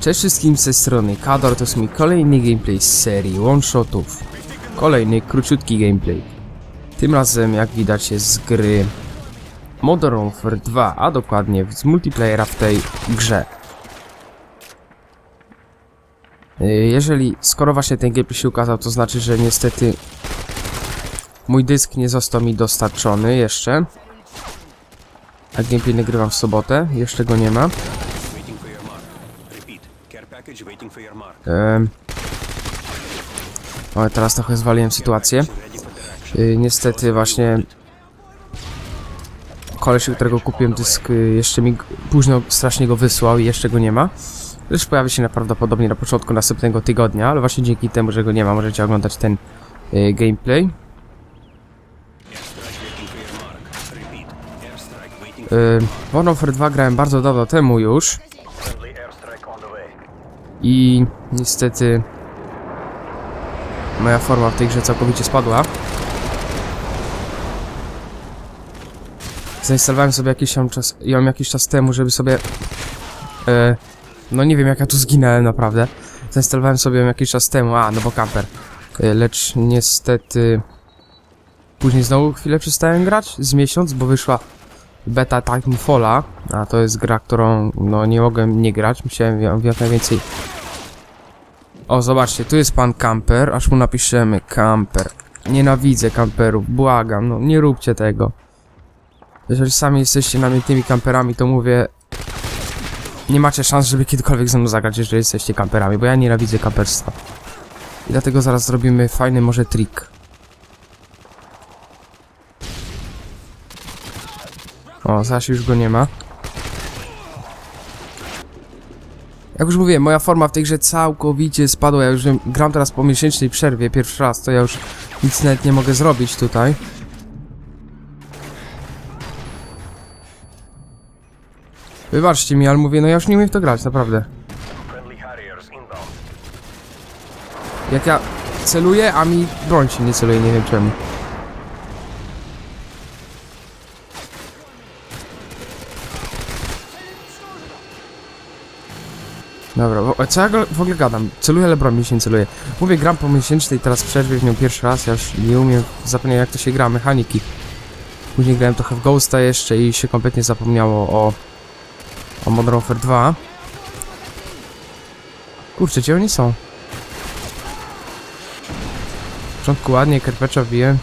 Cześć wszystkim z tej strony Kador, to jest mój kolejny gameplay z serii one-shotów. Kolejny króciutki gameplay. Tym razem, jak widać, jest z gry Modern Warfare 2, a dokładnie z multiplayera w tej grze. Y, Jeżeli, skoro właśnie ten gameplay się ukazał, to znaczy, że niestety mój dysk nie został mi dostarczony jeszcze. A gameplay nagrywam w sobotę, jeszcze go nie ma. Em. O, teraz trochę zwaliłem sytuację. Y, niestety właśnie koleś, którego kupiłem dysk, y, jeszcze mi późno strasznie go wysłał i jeszcze go nie ma. Już pojawi się prawdopodobnie na początku następnego tygodnia, ale właśnie dzięki temu, że go nie ma, możecie oglądać ten y, gameplay. Y, Warfare 2 grałem bardzo dawno temu już i niestety moja forma w tej grze całkowicie spadła. Zainstalowałem sobie jakiś tam czas, ją jakiś czas temu, żeby sobie... E, no nie wiem jak ja tu zginąłem naprawdę. Zainstalowałem sobie ją jakiś czas temu, a no bo camper. E, lecz niestety... Później znowu chwilę przestałem grać, z miesiąc, bo wyszła beta Titanfalla, a to jest gra, którą no nie mogłem nie grać, musiałem ją jak najwięcej... O, zobaczcie, tu jest pan camper, aż mu napiszemy camper. Nienawidzę camperów, błagam, no nie róbcie tego. Jeżeli sami jesteście namiętnymi kamperami, to mówię... Nie macie szans, żeby kiedykolwiek ze mną zagrać, jeżeli jesteście kamperami, bo ja nienawidzę kamperstwa. I dlatego zaraz zrobimy fajny może trik. O, zaś już go nie ma. Jak już mówiłem, moja forma w tej grze całkowicie spadła. Ja już gram teraz po miesięcznej przerwie, pierwszy raz, to ja już nic nawet nie mogę zrobić tutaj. Wybaczcie mi, ale mówię, no ja już nie umiem w to grać, naprawdę. Jak ja celuję, a mi broń się nie celuje, nie wiem czemu. Dobra, co ja w ogóle gadam? Celuję, ale broń mi się nie celuje. Mówię, gram po miesięcznej, teraz przerwie w nią pierwszy raz, ja już nie umiem, zapomniałem jak to się gra, mechaniki. Później grałem trochę w Ghosta jeszcze i się kompletnie zapomniało o... o Modern Warfare 2. Kurczę, gdzie oni są? W początku ładnie, kerpecza wbiję.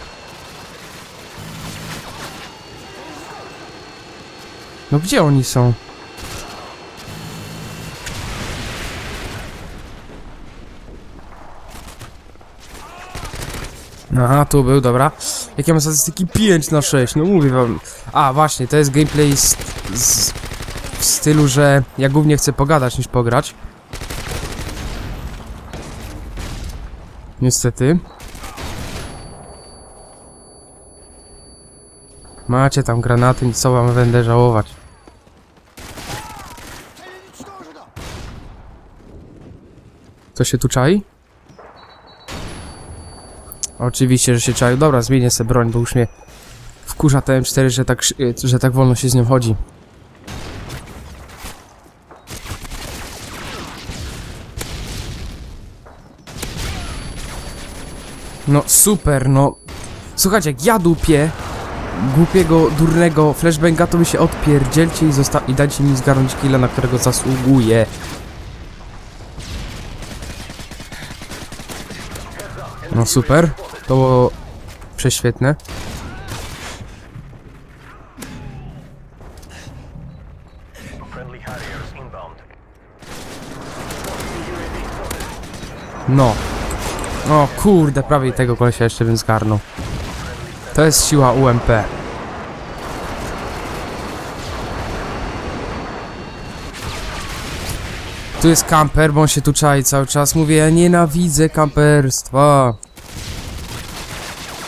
No gdzie oni są? Aha, tu był, dobra. Jakie mam statystyki? 5 na 6, no mówię wam. A, właśnie, to jest gameplay z, z, w stylu, że ja głównie chcę pogadać niż pograć. Niestety. Macie tam granaty, co wam będę żałować. Co się tu czai? Oczywiście, że się czai. Dobra, zmienię sobie broń, bo już mnie wkurza ta M4, że tak, że tak wolno się z nią chodzi. No super, no. Słuchajcie, jak ja dupię głupiego, durnego flashbanga, to wy się odpierdzielcie i, i dajcie mi zgarnąć killa, na którego zasługuję. No super, to było prześwietne. No. O kurde, prawie tego kolesia jeszcze bym zgarnął. To jest siła UMP. Tu jest kamper, bo on się tu czai cały czas. Mówię, ja nienawidzę kamperstwa.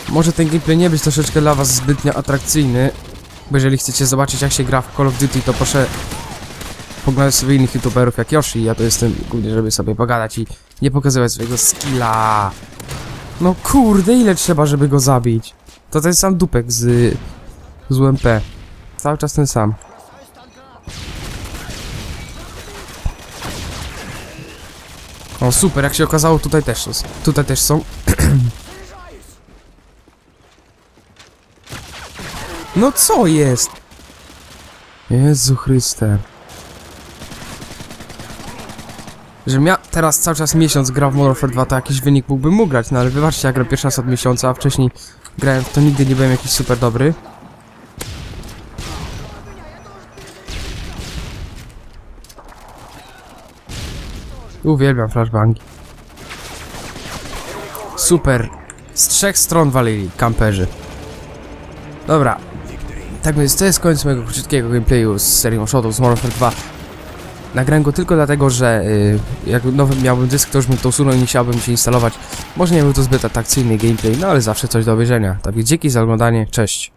Może ten gameplay nie być troszeczkę dla was zbytnio atrakcyjny. Bo jeżeli chcecie zobaczyć jak się gra w Call of Duty, to proszę poglądać sobie innych youtuberów jak Yoshi. Ja to jestem głównie, żeby sobie pogadać i nie pokazywać swojego skilla. No kurde, ile trzeba, żeby go zabić? To ten sam dupek z, z UMP. Cały czas ten sam. O super, jak się okazało tutaj też. Tutaj też są. No co jest? Jezu Chryste. Żebym ja teraz cały czas miesiąc grał w Modern Warfare 2, to jakiś wynik mógłbym mu grać, no ale wybaczcie, ja gram pierwszy raz od miesiąca, a wcześniej grałem w to nigdy nie byłem jakiś super dobry. Uwielbiam flashbangi. Super. Z trzech stron walili kamperzy. Dobra. Tak więc to jest koniec mojego krótkiego gameplayu z serii Shotów z Modern Warfare 2. Nagrałem go tylko dlatego, że y, jak nowy miałbym dysk, to już bym to usunął i nie chciałbym się instalować. Może nie był to zbyt atrakcyjny gameplay, no ale zawsze coś do obejrzenia. Tak więc dzięki za oglądanie, cześć.